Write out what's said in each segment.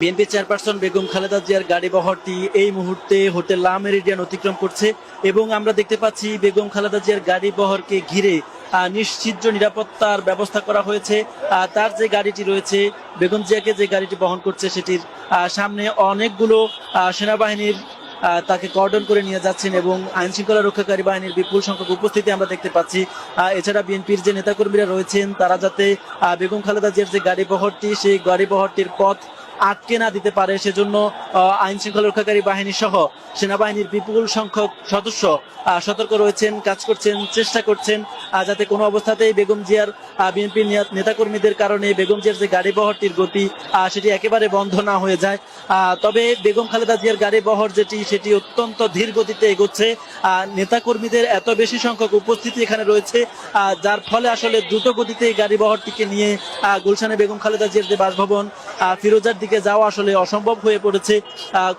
BNP chairperson Begum Khaleda জিয়ার গাড়ি বহরটি এই মুহূর্তে হোটেল লা মেরিডিয়ান অতিক্রম করছে এবং আমরা দেখতে পাচ্ছি বেগম খালেদা জিয়ার গাড়ি বহরকে ঘিরে নিশ্চিদ্র নিরাপত্তার ব্যবস্থা করা হয়েছে। তার যে গাড়িটি রয়েছে, বেগম জিয়াকে যে গাড়িটি বহন করছে সেটির সামনে অনেকগুলো সেনাবাহিনীর তাকে কর্ডন করে নিয়ে যাচ্ছেন এবং আইন শৃঙ্খলা রক্ষাকারী বাহিনীর বিপুল সংখ্যক উপস্থিতি আমরা দেখতে পাচ্ছি। এছাড়া বিএনপির যে নেতাকর্মীরা রয়েছেন, তারা যাতে বেগম খালেদা জিয়ার যে গাড়ি বহরটি, সেই গাড়ি বহরটির পথ আটকে না দিতে পারে, সেজন্য আইন শৃঙ্খলা রক্ষাকারী বাহিনী সহ সেনাবাহিনীর বিপুল সংখ্যক সদস্য সতর্ক রয়েছেন, কাজ করছেন, চেষ্টা করছেন যাতে কোনো অবস্থাতেই বেগম জিয়ার বিএনপি নেতাকর্মীদের কারণে বেগম জিয়ার যে গাড়ি বহরটির গতি সেটি একেবারে বন্ধ না হয়ে যায়। তবে বেগম খালেদা জিয়ার গাড়ি বহর যেটি, সেটি অত্যন্ত ধীর গতিতে এগোচ্ছে। নেতাকর্মীদের এত বেশি সংখ্যক উপস্থিতি এখানে রয়েছে যার ফলে আসলে দ্রুত গতিতে এই গাড়ি বহরটিকে নিয়ে গুলশানে বেগম খালেদা জিয়ার যে বাসভবন ফিরোজার দিকে যাওয়া আসলে অসম্ভব হয়ে পড়েছে।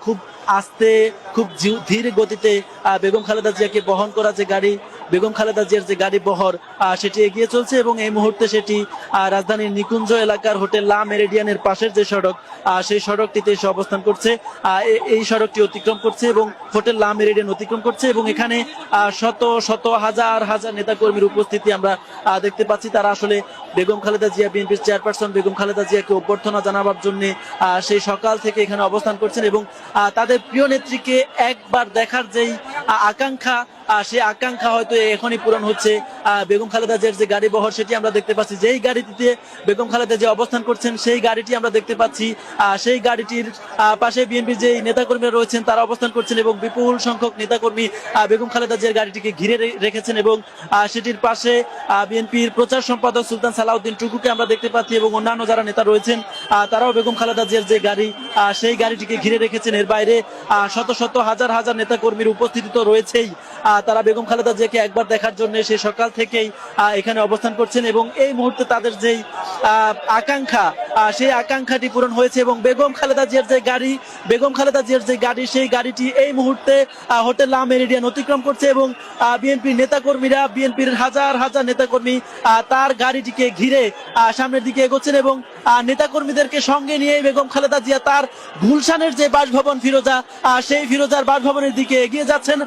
খুব আস্তে, খুব ধীর গতিতে বেগম খালেদা জিয়াকে বহন করা যে গাড়ি বেগম খালেদা জিয়ার যে গাড়ি বহর সেটি এগিয়ে চলছে এবং এই মুহূর্তে সেটি রাজধানীর নিকুঞ্জ এলাকার হোটেল লা মেরিডিয়ানের পাশের যে সড়ক সেই সড়কটিতে এসে অবস্থান করছে। এই সড়কটি অতিক্রম করছে এবং হোটেল লা মেরিডিয়ান অতিক্রম করছে এবং এখানে শত শত, হাজার হাজার নেতাকর্মীর উপস্থিতি আমরা দেখতে পাচ্ছি। তারা আসলে বেগম খালেদা জিয়া বিএনপির চেয়ারপারসন, বেগম খালেদা জিয়াকে অভ্যর্থনা জানাবার জন্য সেই সকাল থেকে এখানে অবস্থান করছেন এবং তাদের প্রিয় নেত্রীকে একবার দেখার যেই আকাঙ্ক্ষা সেই আকাঙ্ক্ষা হয়তো এখনই পূরণ হচ্ছে। বেগম খালেদা জিয়ার যে গাড়ি বহর, সেটি আমরা দেখতে পাচ্ছি। যেই গাড়িটিতে বেগম খালেদা যে অবস্থান করছেন, সেই গাড়িটি আমরা দেখতে পাচ্ছি। সেই গাড়িটির পাশে বিএনপির যে নেতাকর্মীরা রয়েছেন, তারা অবস্থান করছেন এবং বিপুল সংখ্যক নেতাকর্মী বেগম খালেদা জিয়ার গাড়িটিকে ঘিরে রেখেছেন এবং সেটির পাশে বিএনপির প্রচার সম্পাদক সুলতান সালাউদ্দিন টুকুকে আমরা দেখতে পাচ্ছি এবং অন্যান্য যারা নেতা রয়েছেন তারাও বেগম খালেদা জিয়ার যে গাড়ি সেই গাড়িটিকে ঘিরে রেখেছেন। এর বাইরে শত শত হাজার হাজার নেতাকর্মীর উপস্থিতি তো রয়েছেই। তারা বেগম খালেদা জিয়াকে একবার দেখার জন্য সে সকাল থেকেই এখানে অবস্থান করছেন এবং এই মুহূর্তে তাদের যেই আকাঙ্ক্ষা সেই আকাঙ্ক্ষাটি পূরণ হয়েছে এবং বেগম খালেদা জিয়ার যে গাড়ি, বেগম খালেদা জিয়ার যে গাড়ি, সেই গাড়িটি এই মুহূর্তে হোটেল লা মেরিডিয়ান অতিক্রম করছে এবং বিএনপির নেতাকর্মীরা, বিএনপির হাজার হাজার নেতাকর্মী তার গাড়িটিকে ঘিরে সামনের দিকে এগোচ্ছেন এবং নেতাকর্মীদেরকে সঙ্গে নিয়ে বেগম খালেদা জিয়া তার গুলশানের যে বাসভবন ফিরোজা সেই ফিরোজার বাসভবনের দিকে এগিয়ে যাচ্ছেন।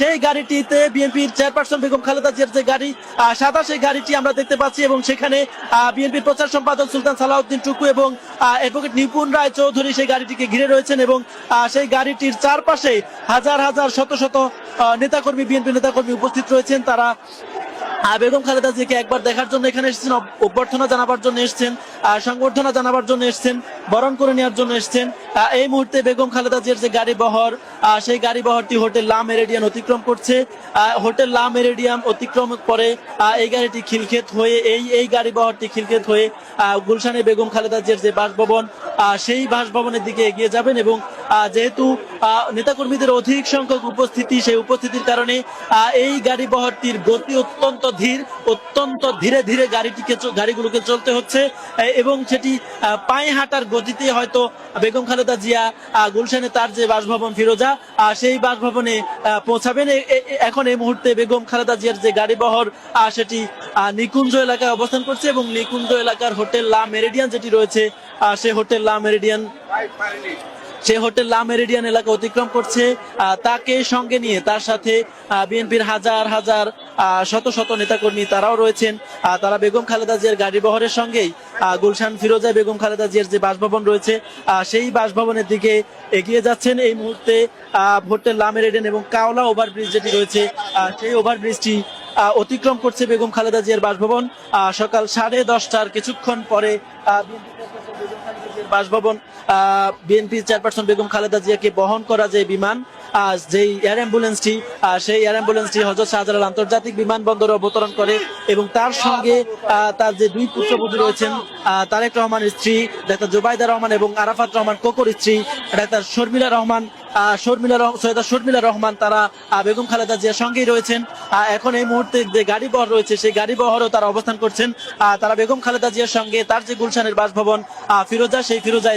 সেই গাড়িটিতে বিএনপির চেয়ারপারসন বেগম খালেদা জিয়ার যে গাড়ি সাদা সেই গাড়িটি আমরা দেখতে পাচ্ছি এবং সেখানে বিএনপির প্রচার সম্পাদক সুলতান সালাউদ্দিন টুকু এবং অ্যাডভোকেট নিপুণ রায় চৌধুরী সেই গাড়িটিকে ঘিরে রয়েছেন এবং সেই গাড়িটির চারপাশে হাজার হাজার, শত শত নেতাকর্মী, বিএনপি নেতাকর্মী উপস্থিত রয়েছেন। তারা বেগম খালেদা জিকে একবার দেখার জন্য এখানে এসেছেন, অভ্যর্থনা জানাবার জন্য এসেছেন সংবর্ধনা জানাবার জন্য এসেছেন। বরণ করে নেওয়ার জন্য এসেছেন। এই মুহূর্তে বেগম খালেদা জিয়ার যে গাড়ি বহর সেই গাড়ি বহরটি হোটেল লা মেরিডিয়ান অতিক্রম করছে। হোটেল লা মেরিডিয়াম অতিক্রম করে এই গাড়িটি খিলক্ষেত হয়ে, এই এই গাড়ি বহরটি খিলক্ষেত হয়ে গুলশানে বেগম খালেদা জিয়ার যে বাসভবন সেই বাসভবনের দিকে এগিয়ে যাবেন এবং যেহেতু নেতাকর্মীদের অধিক সংখ্যক উপস্থিতি, সেই উপস্থিতির কারণে এই গাড়ি বহরটির গতি অত্যন্ত ধীর, অত্যন্ত ধীরে ধীরে গাড়িটিকে গাড়িগুলোকে চলতে হচ্ছে। এবং সেটি পায়ে হাঁটার গতিতে হয়তো বেগম খালেদা জিয়া গুলশানে তার যে বাসভবন ফিরোজা সেই বাসভবনে পৌঁছাবেন। এখন এই মুহূর্তে বেগম খালেদা জিয়ার যে গাড়ি বহর সেটি নিকুঞ্জ এলাকায় অবস্থান করছে এবং নিকুঞ্জ এলাকার হোটেল লা মেরিডিয়ান যেটি রয়েছে সে হোটেল লা মেরিডিয়ান সে হোটেল লা মেরিডিয়ান এলাকা অতিক্রম করছে তাকে সঙ্গে নিয়ে তার সাথে বিএনপির হাজার হাজার শত শত নেতাকর্মী তারাও রয়েছেন। তারা বেগম খালেদা জিয়ার গাড়ি বহরের সঙ্গেই গুলশান ফিরোজা বেগম খালেদা জিয়ার যে বাসভবন রয়েছে সেই বাসভবনের দিকে এগিয়ে যাচ্ছেন। এই মুহূর্তে হোটেল লা মেরিডিয়ান এবং কাওলা ওভারব্রিজ যেটি রয়েছে সেই ওভারব্রিজটি অতিক্রম করছে বেগম খালেদা জিয়ার বাসভবন। সকাল সাড়ে দশটার কিছুক্ষণ পরে আহ, BNP চেয়ারপারসন বেগম খালেদা জিয়ার বাসভবন বিএনপি চেয়ারপারসন বেগম খালেদা জিয়াকে বহন করা যে বিমান যেই এয়ার অ্যাম্বুলেন্সটি সেই এয়ার অ্যাম্বুলেন্সটি হজরত শাহজালাল আন্তর্জাতিক বিমানবন্দরে অবতরণ করে এবং তার সঙ্গে তার যে দুই পুত্রবধূ রয়েছেন তারেক রহমানের স্ত্রী, ডাক্তার জুবাইদা রহমান এবং আরাফাত রহমান কোকর স্ত্রী, ডাক্তার শর্মিলা রহমান শর্মিলা রহমান, তারা বেগম খালেদা জিয়ার সঙ্গেই রয়েছেন। এখন এই মুহূর্তে যে গাড়ি বহর রয়েছে, সেই গাড়ি বহরও তারা অবস্থান করছেন। তারা বেগম খালেদা জিয়ার সঙ্গে তার যে গুলশানের বাসভবন ফিরোজা, সেই ফিরোজা